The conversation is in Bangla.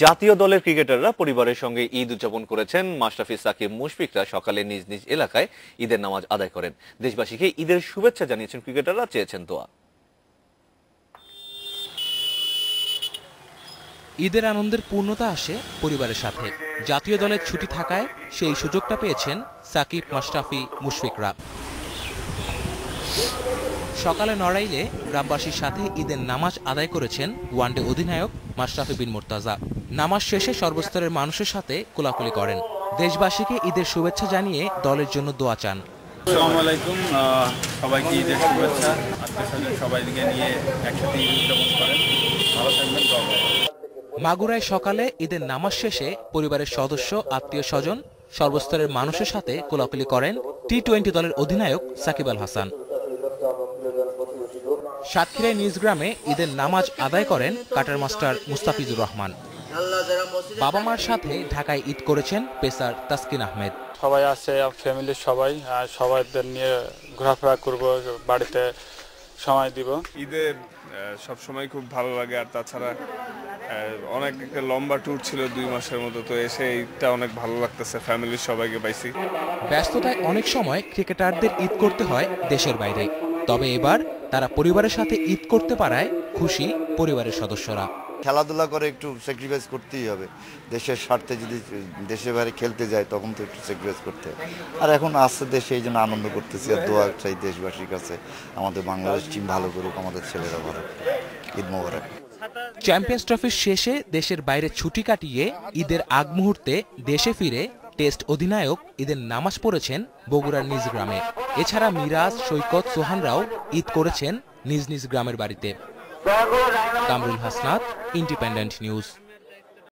জাতীয় দলের ক্রিকেটাররা পরিবারের সঙ্গে ঈদ উদযাপন করেছেন। মাশরাফি সাকিব মুশফিকরা সকালে নিজ নিজ এলাকায় ঈদের নামাজ আদায় করেন। দেশবাসীকে ঈদের শুভেচ্ছা জানিয়েছেন ক্রিকেটাররা, চেয়েছেন দোয়া। ঈদের আনন্দের পূর্ণতা আসে পরিবারের সাথে। জাতীয় দলের ছুটি থাকায় সেই সুযোগটা পেয়েছেন সাকিব, মাশরাফি, মুশফিকরা। সকালে নড়াইলে গ্রামবাসীর সাথে ঈদের নামাজ আদায় করেছেন ওয়ানডে অধিনায়ক মাশরাফি বিন মুর্তাজা। নামাজ শেষে সর্বস্তরের মানুষের সাথে কোলাকুলি করেন। দেশবাসীকে ঈদের শুভেচ্ছা জানিয়ে দলের জন্য দোয়া চান। আসসালামু আলাইকুম সবাইকে ঈদের শুভেচ্ছা। আত্মীয় সবাইকে নিয়ে একসাথে উদযাপন করেন। ভালো থাকবেন মাগুরায় সকালে ঈদের নামাজ শেষে পরিবারের সদস্য আত্মীয় স্বজন সর্বস্তরের মানুষের সাথে কোলাকুলি করেন টি টোয়েন্টি দলের অধিনায়ক সাকিব আল হাসান। সাতক্ষীরায় নিজ গ্রামে ঈদের নামাজ আদায় করেন কাটার মাস্টার মুস্তাফিজুর রহমান। বাবা মার সাথে ঢাকায় ঈদ করেছেন পেসার তাসকিন আহমেদ। সবাই আছে ফ্যামিলির সবাই আর সবাইদের নিয়ে ঘোরাফেরা করব বাড়িতে সময় দিব। ঈদে সব সময় খুব ভালো লাগে আর তাছাড়া অনেক একটা লম্বা ট্যুর ছিল দুই মাসের মতো তো এসে ঈদটা অনেক ভালো লাগতেছে ফ্যামিলির সবাইকে পাইছি। ব্যস্ততায় অনেক সময় ক্রিকেটারদের ঈদ করতে হয় দেশের বাইরে। তবে এবার তারা পরিবারের সাথে ঈদ করতে পারায় খুশি পরিবারের সদস্যরা। খেলাধুলা করে একটু স্যাক্রিফাইস করতেই হবে। দেশের স্বার্থে যদি দেশের বাইরে খেলতে যায় তখন তো একটু স্যাক্রিফাইস করতে হবে। আর এখন আসছে দেশে এই জন্য আনন্দ করতেছি। আর দোয়া চাই দেশবাসীর কাছে আমাদের বাংলাদেশ টিম ভালো করুক আমাদের ছেলেরা ভালো ঈদ মোবারক। চ্যাম্পিয়ন্স ট্রফির শেষে দেশের বাইরে ছুটি কাটিয়ে ঈদের আগ মুহূর্তে দেশে ফিরে টেস্ট অধিনায়ক ঈদের নামাজ পড়েছেন বগুড়ার নিজ গ্রামে। এছাড়া মিরাজ, সৈকত সোহানরাও ঈদ করেছেন নিজ নিজ গ্রামের বাড়িতে। Kamrul Hasnat independent news